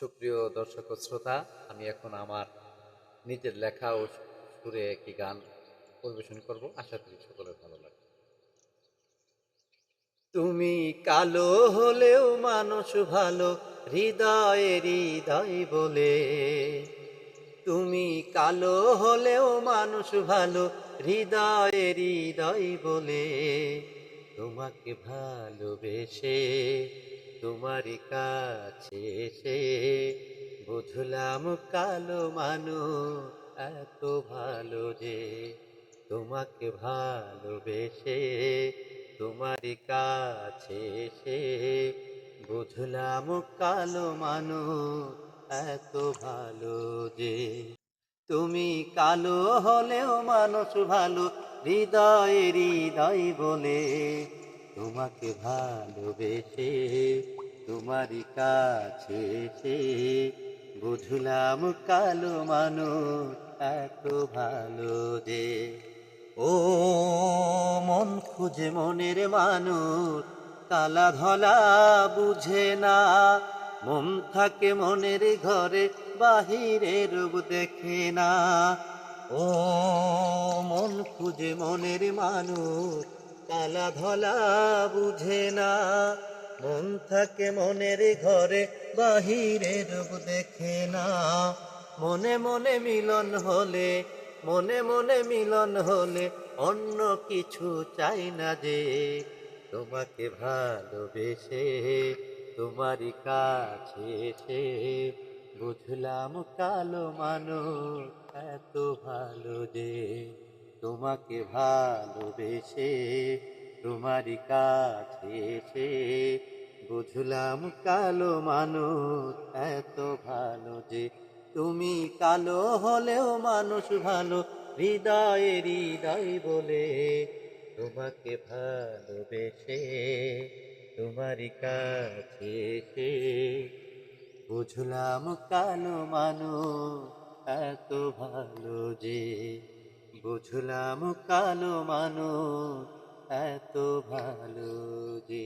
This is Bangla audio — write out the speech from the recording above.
সুপ্রিয় দর্শক শ্রোতা, আমি এখন আমার নিজের লেখা ও সুরে একটি গান পরিবেশন করব। আশা করি সকলের ভালো লাগবে। তুমি কালো হলেও মানুষ ভালো, হৃদয়ে হৃদয় বলে। তুমি কালো হলেও মানুষ ভালো, হৃদয়ে হৃদয় বলে। তোমাকে ভালোবেসে তোমারই কাছে এসে বুঝলাম কালো মানুষ এত ভালো যে তোমাকে ভালোবেসে তোমারই কাছে এসে বুঝলাম কালো মানুষ এত ভালো যে তুমি কালো হলেও মানুষ ভালো, হৃদয় হৃদয় বলে তোমাকে ভালোবেসে, তোমারই কাছে এসে বুঝলাম কালো মানুষ এত ভালো যে। ও মন খুঁজে মনের মানুষ, কালা ধলা বুঝে না। মন থাকে মনের ঘরে বাহিরে রূপ দেখে না। ও মন খুঁজে মনের মানুষ কালা ধলা বুঝে না। মন থাকে মনের ঘরে বাহিরে রূপ দেখে না। মনে মনে মিলন হলে, মনে মনে মিলন হলে অন্য কিছু চাই না যে। তোমাকে ভালোবেসে, তোমারই কাছে এসে বুঝলাম কালো মানুষ এত ভালো যে। তোমাকে ভালোবেসে তোমারই কাছে এসে বুঝলাম কালো মানুষ এত ভালো যে তুমি কালো হলেও মানুষ ভালো, হৃদয়ে হৃদয় বলে তোমাকে ভালোবেসে তোমারই কাছে এসে বুঝলাম কালো মানুষ এত ভালো যে বুঝলাম কালো মানুষ এত ভালো যে